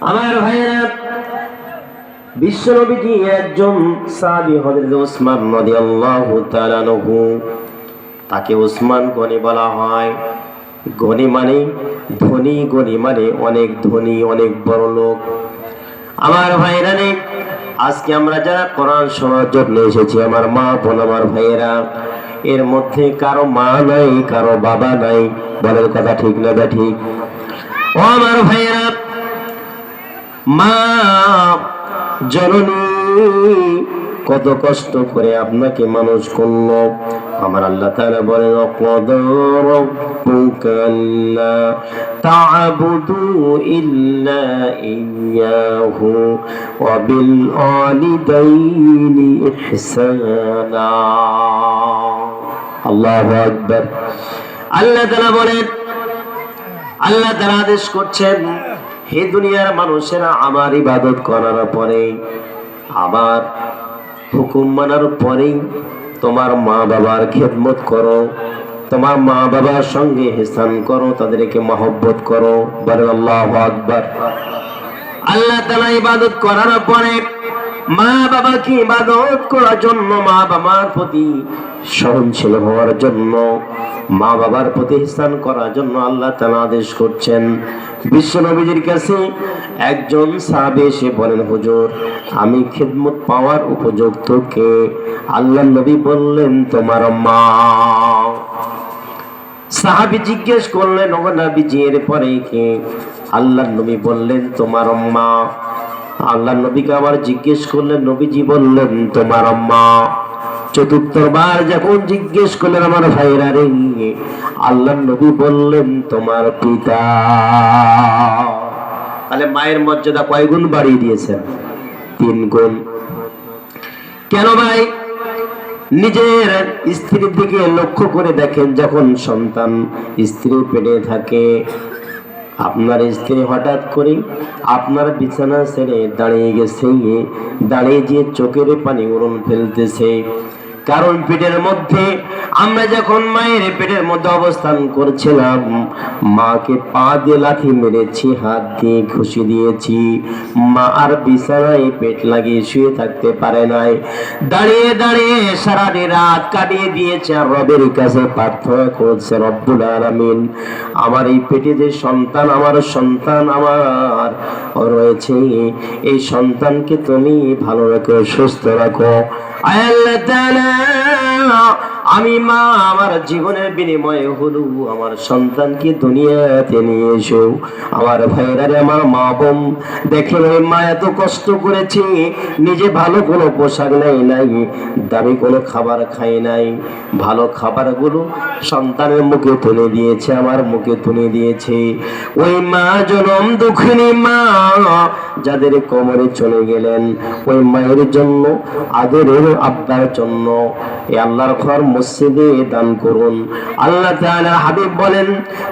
আমার ভাইয়েরা, বিশ্বনবীজি একজন সাহাবী হযরত ওসমান রাদিয়াল্লাহু তাআলা আনহু, তাকে ওসমান গনি বলা হয়। গনি মানে ধনী, গনি মানে অনেক ধনী, অনেক বড় লোক। আমার ভাইয়েরা রে, আজকে আমরা যারা কোরআন শোনার জন্য এসেছি, আমার মা বোন, আমার ভাইয়েরা, এর মধ্যে কারও মা নাই, কারও বাবা নাই, বলার কথা ঠিক না ঠিক? ও আমার ভাইয়েরা মা, জননী, কত কষ্ট করে আপনাকে মানুষ করল। আমার আল্লাহ তাআলা বলেন রাব্বুকা আল্লা তা'বুদু ইল্লা ইয়্যাহু ওয়া বিল ওয়ালিদাইনি ইহসানা। আল্লাহু আকবার। আল্লাহ তাআলা বলেন, আল্লাহ তাআলা আদেশ করছেন হে দুনিয়ার মানুষেরা আমার ইবাদত করার পরে, আমার হুকুম মানার পরেই তোমার মা বাবার খেদমত করো, তোমার মা বাবার সঙ্গে হেসান করো, তাদেরকে মহব্বত করো। বলে আল্লাহ আকবার। আল্লাহ তালা ইবাদত করার পরে মা বাবাকে ইবাদত করার জন্য, মা বাবার প্রতি সহনশীল হওয়ার জন্য, মা বাবার প্রতি স্থান করার জন্য আল্লাহ তালা আদেশ করছেন। বিশ্ব নবীজির কাছে একজন সাহাবে এসে বলেন, হুজুর, আমি খেদমত পাওয়ার উপযুক্ত কে? আল্লাহ নবী বললেন, তোমার মা। সাহাবি জিজ্ঞেস করলেন ও নবীজি পরে কে? আল্লাহ নবী বললেন, তোমার মা। আল্লাহ নবীকে আবার জিজ্ঞেস করলেন, নবীজি বললেন, তোমার মা চতুর্থবার যখন জিজ্ঞেস করলেন আমার ভাইরা রে, আল্লাহ নবী বললেন, তোমার পিতা। তাহলে মায়ের মর্যাদা কয় গুণ বাড়িয়ে দিয়েছেন? তিন গুণ কেন ভাই? নিজের স্ত্রীর দিকে লক্ষ্য করে দেখেন, যখন সন্তান স্ত্রীর পেটে থাকে আপনার স্ত্রী হঠাৎ করে আপনার বিছানা ছেড়ে দাঁড়িয়ে গেছে। দাঁড়িয়ে যে চোখের পানি উড়ন ফেলতেছে। কারণ পেটের মধ্যে আমরা যখন মায়ের পেটের মধ্যে অবস্থান করছিলাম, মাকে পা দিয়ে লাথি মেরেছি, হাত দিয়ে ঘুষি দিয়েছি। মা আর বিছানায় পেট লাগিয়ে শুয়ে থাকতে পারে নাই। দাঁড়িয়ে দাঁড়িয়ে সারাটি রাত কাটিয়ে দিয়েছে আর রবের কাছে প্রার্থনা করছে, রব্বুল আলামিন, আমার এই পেটে যে সন্তান, আমার সন্তান আমার রয়েছে, এই সন্তানকে তুমি ভালো রাখো, সুস্থ রাখো। আল্লাহ আমি মা, আমার জীবনের বিনিময়ে হলো, আমার সন্তানকে দুনিয়াতে নিয়ে এসো। আমার ভাইয়েরা আমার মা বোন দেখেন ওই মা এত কষ্ট করেছে, নিজে ভালো কোনো পোশাক নেই নাই, দামি কোনো খাবার খাই নাই। ভালো খাবারগুলো সন্তানের মুখে তুলে দিয়েছে, আমার মুখে তুলে দিয়েছে। ওই মা জনম দুঃখিনী মা, যাদের কোমরে চলে গেলেন, ওই মায়ের জন্য, আদরের আব্বার জন্য। এই আল্লাহর ঘর মসজিদে দান করুন। আল্লাহ তাআলা হাবিব বলেন,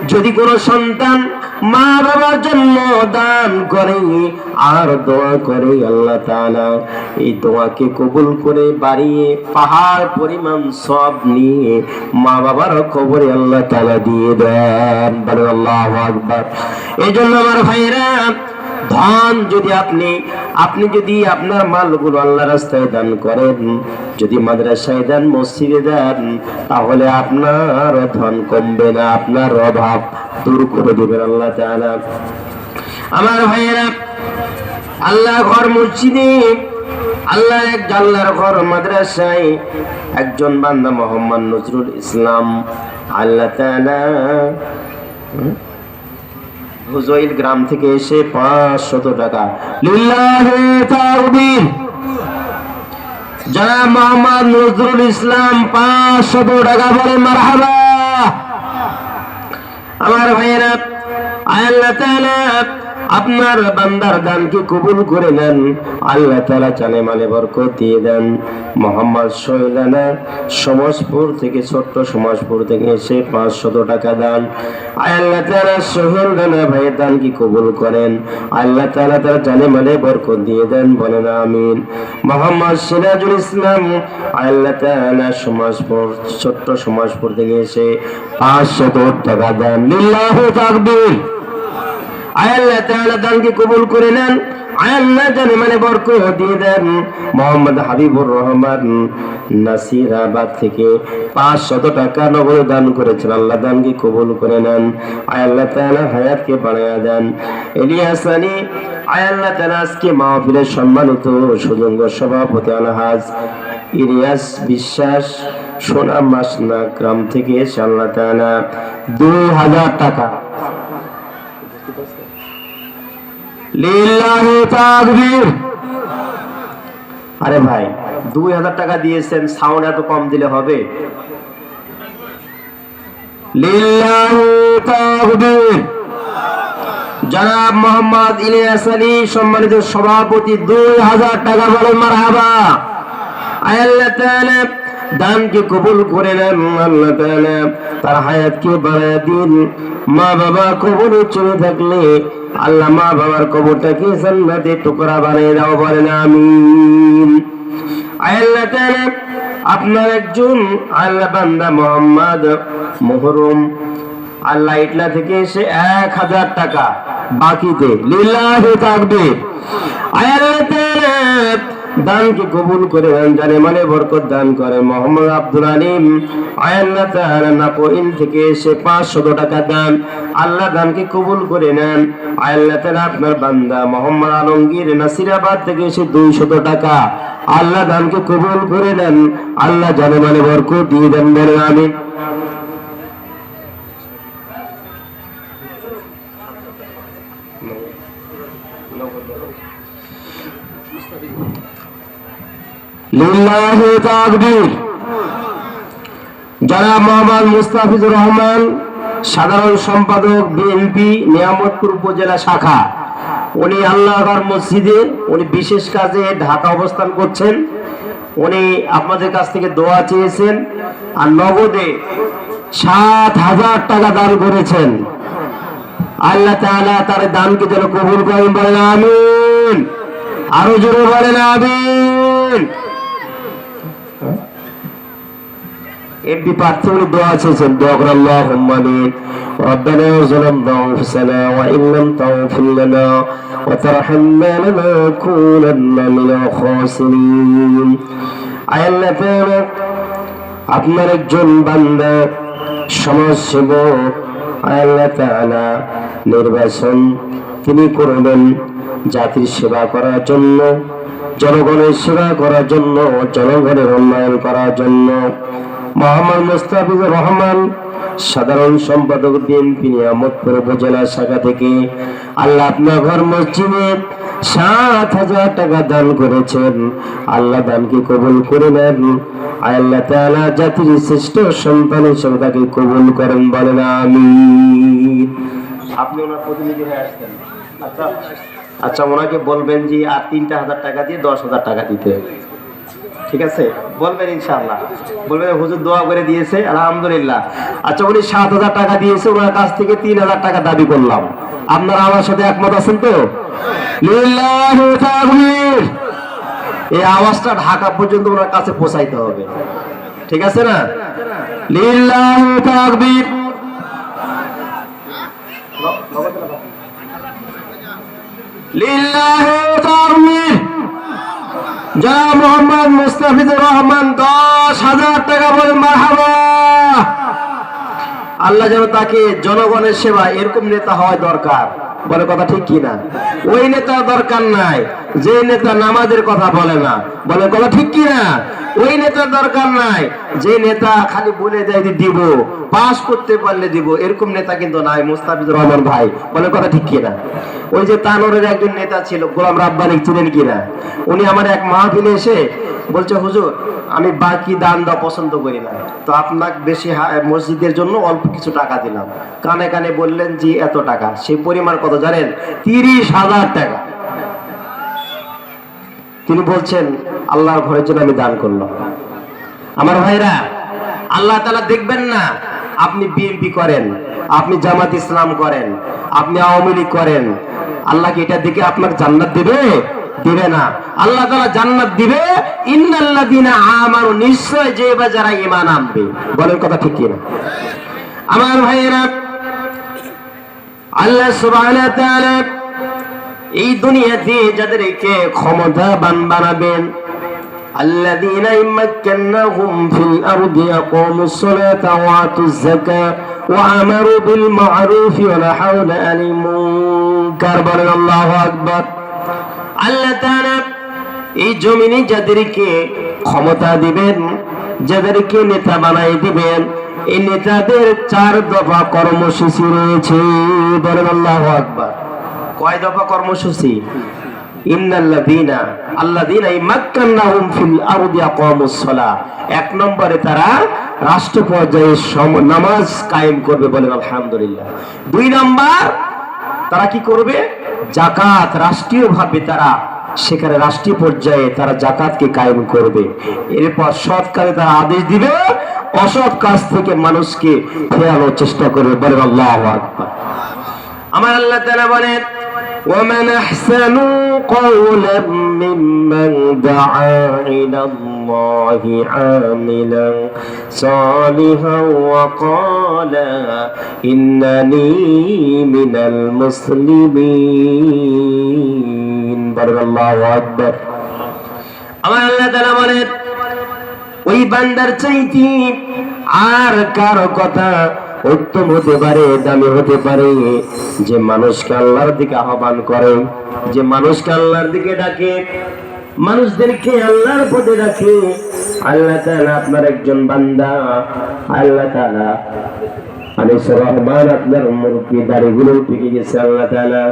যদি কোনো সন্তান মা বাবার জন্য দান করে, আর দোয়া করে আল্লাহ তাআলা, এই দোয়াকে কবুল করে বাড়িয়ে পাহাড় পরিমাণ সব নিয়ে মা বাবার কবরে আল্লাহ তাআলা দিয়ে দেন। বলে আল্লাহু আকবার। এই জন্য আমার ভাইরা ধন যদি আপনি আপনি যদি আপনার মালগুলো আল্লাহ রাস্তায় দান করেন, যদি মাদ্রাসায় দেন, মসজিদে দেন, তাহলে আপনার ধন কমবে না, আপনার অভাব দূর করে দেবেন আল্লাহ তাআলা। আমার ভাইয়েরা আল্লাহ ঘর মসজিদে আল্লাহ এক আল্লাহর ঘর মাদ্রাসায় একজন বান্দা মোহাম্মদ নজরুল ইসলাম, আল্লাহ তাআলা হুজইল গ্রাম থেকে এসে পাঁচশত টাকা। জনাব মোহাম্মদ নজরুল ইসলাম পাঁচশত টাকা বলে মারহাবা। আমার ভাইয়েরা, আল্লাহ আপনার বান্দার দানকে কবুল করে নেন। আল্লাহ তাআলা চানে মালে বরকত দিয়ে দেন। মোহাম্মদ শৈলানা সমাজপুর থেকে, ছোট্ট সমাজপুর থেকে এসে পাঁচশত টাকা দান। আল্লাহ তাআলা সোহেল রানা ভাইয়ের দান কি কবুল করেন। আল্লাহ তাআলা তার জানে মালে বরকত দিয়ে দেন, বলেন আমিন। মোহাম্মদ সিরাজুল ইসলাম, আল্লাহ তাআলা সমাজপুর, ছোট্ট সমাজপুর থেকে এসে পাঁচশত টাকা দেন। লিল্লাহু তাকবীর। আয়াল্লাহ তাআলা দানকে কবুল করে নেন। আয়াল্লাহ জানে মানে বরকত দিয়ে দেন। মোহাম্মদ হাবিবুর রহমান নাসিরাবাদ থেকে পাঁচশত টাকা নগদ দান করেছেন। আল্লাহ দানকে কবুল করে নেন। আয়াল্লাহ তাআলা হায়াতকে বাড়ায়া দেন। ইলিয়াস আলী আয়াল্লাহ তাআলা আজকে মাহফিলের সম্মানিত সুজঙ্গ সভাপতি আলহাজ ইলিয়াস বিশ্বাস সোনা মাসনা গ্রাম থেকে এসে আল্লাহ তাআলা দুই হাজার টাকা আরে ভাই, দুই হাজার টাকা দিয়েছেন সাউন্ড এত কম দিলে হবে। জনাব মোহাম্মদ ইলিয়াস আলী, সম্মানিত সভাপতি, দুই হাজার টাকা বলেন আল্লাহ দানকে কবুল করে নেন তার হায়াতকে বাড়ায় দিন। মা বাবা কবরে চলে থাকলে আল্লাহ মা বাবার কবরটাকে জান্নাতে টুকরা বানিয়ে দাও বলেন, আমিন। আল্লাহ তাআলা, আপনার একজন আল্লাহ বান্দা মোহাম্মদ মোহরম। আল্লাহ ইটলা থেকে এসে এক হাজার টাকা বাকিতে, লিল্লাহি তাকবীর। তাআলা দানকে কবুল করে জানে মানে বরকত দান করে। মোহাম্মদ আব্দুল আলিম আয় আল্লাহ তাআলা নাকোইন থেকে এসে পাঁচশত টাকা দান, আল্লাহ দানকে কবুল করে নেন। আয় আল্লাহ আপনার বান্দা মোহাম্মদ আলমগীর নাসিরাবাদ থেকে এসে দুইশত টাকা, আল্লাহ দানকে কবুল করে নেন। আল্লাহ জানে মানে বরকত দিয়ে দেন বলে আমিন। জনাব মোহাম্মদ মুস্তাফিজুর রহমান, সাধারণ সম্পাদক বিএনপি নিয়ামতপুর উপজেলা শাখা। উনি আল্লাহর মসজিদে, উনি বিশেষ কাজে ঢাকা অবস্থান করছেন। উনি আপনাদের কাছ থেকে দোয়া চেয়েছেন আর নগদে সাত হাজার টাকা দান করেছেন। আল্লাহ তাআলা তার দানকে যেন কবুল করেন বলেন, আমিন। আরও জোরে বলেন, আমিন। এমপি প্রার্থী উনি দোয়া চেয়েছেন দোয়া করে আল্লাহ আমিন ربنا ظلمنا انفسنا وان لم تغفر لنا وترحمنا لنكونن من الخاسرين আয় আল্লাহ তাআলা আপনার একজন বান্দা সমাজ সেবক আয় আল্লাহ তাআলা নির্বাচন তিনি করবেন জাতির সেবা করার জন্য জনগণের সেবা করার জন্য, জনগণের উন্নয়ন করার জন্য। মোহাম্মদ মুস্তাফিজুর রহমান, সাধারণ সম্পাদক বিএনপি নিয়ামতপুর উপজেলা শাখা থেকে আল্লাহ আপনার ঘর মসজিদে সাত হাজার টাকা দান করেছেন। আল্লাহ দানকে কবুল করে নেন। আল্লাহ তাআলা জাতির শ্রেষ্ঠ সন্তান হিসেবে তাকে কবুল করেন বলেন আমি আপনি ওনার প্রতিনিধি হয়ে আসছেন আচ্ছা। আচ্ছা ওনাকে বলবেন যে, আর তিনটা হাজার টাকা দিয়ে দশ হাজার টাকা দিতে। ঠিক আছে? বলবেন ইনশাল্লাহ বলবেন, হুজুর দোয়া করে দিয়েছে, আলহামদুলিল্লাহ। আচ্ছা উনি সাত হাজার টাকা দিয়েছে, ওনার কাছ থেকে তিন হাজার টাকা দাবি করলাম। আপনারা আমার সাথে একমত আছেন তো? এই আওয়াজটা ঢাকা পর্যন্ত ওনার কাছে পৌঁছাইতে হবে। ঠিক আছে না? লিল্লাহি তাকবীর। মোহাম্মদ মুস্তাফিজুর রহমান দশ হাজার টাকা বলে আল্লাহ যেন তাকে জনগণের সেবা এরকম নেতা হওয়া দরকার। বলে কথা ঠিক কিনা? ওই নেতা দরকার নাই। যে নেতা নামাজের কথা বলে না। বলে কথা ঠিক কি না ওই নেতার দরকার নাই। যে নেতা খালি বলে দেয় দিব, পাস করতে পারলে দিব, এরকম নেতা কিন্তু নাই, মুস্তাফিজুর রহমান ভাই। বলে কথা ঠিক কি না ওই যে তানোরের একজন নেতা ছিল, গোলাম রাব্বানি, ছিলেন কিনা? উনি আমার এক মাহফিলে এসে বলছে, হুজুর, আমি বাকি দান দেওয়া পছন্দ করি না। তো আপনাকে বেশি মসজিদের জন্য অল্প কিছু টাকা দিলাম। কানে কানে বললেন যে এত টাকা। সেই পরিমাণ কত জানেন? তিরিশ হাজার টাকা। তিনি বলছেন, আল্লাহর ঘরের জন্য আমি দান করলাম। আমার ভাইরা, আল্লাহ তালা দেখবেন না, আপনি বিএনপি করেন, আপনি জামাত ইসলাম করেন, আপনি আওয়ামী লীগ করেন। আল্লাহ কি এটা দেখে আপনার জান্নাত দেবে? দিবে না। আল্লাহ তালা জান্নাত দিবে, ইন্নাল্লাযীনা আমানু নিশ্চয় যে বা যারা ঈমান আনবে। বলেন কথা ঠিক কিনা? আমার ভাইয়েরা, আল্লাহ তাআলা এই দুনিয়াতে যাদেরকে ক্ষমতাবান বানাবেন الذين إن مكناهم في الأرض أقاموا الصلاة وآتوا الزكاة وأمروا بالمعروف ونهوا عن المنكر بل الله أكبر আল্লাহ তাআলা এই জমিনে যাদেরকে ক্ষমতা দিবেন যাদেরকে নেতা বানাই দিবেন এই নেতাদের চার দফা কর্মসূচি রয়েছে বলেন আল্লাহ আকবার কয় দফা কর্মসূচি? আকামুস সালাহ। এক নম্বরে তারা রাষ্ট্র পর্যায়ে নামাজ কায়েম করবে বলেন দুই নাম্বার, তারা কি করবে? জাকাত রাষ্ট্রীয়ভাবে তারা সেখানে রাষ্ট্রীয় পর্যায়ে তারা জাকাতকে কায়েম করবে। এরপর সৎ কাজে তারা আদেশ দিবে, অসৎ কাজ থেকে মানুষকে ফেরানোর চেষ্টা করবে বলেন, আল্লাহ আমার আল্লাহ বলেন ومن أحسن قولا ممن دعا إلى الله عاملا صالحا وقال إنني من المسلمين بارك الله أكبر আমার আল্লাহ তাআলা বলেন ওই বান্দার চাইতে আর কারো কথা উত্তম হতে পারে, দামি হতে পারে। যে মানুষকে আল্লাহর দিকে আহ্বান করে, যে মানুষকে আল্লাহর দিকে ডাকে, মানুষদেরকে আল্লাহর পথে ডাকে, আল্লাহ তাআলা আপনার একজন বান্দা, আল্লাহ তাআলা আনিস রহমান আপনার মুরব্বী দাড়িগুলো উঠে গেছে, আল্লাহ তাআলা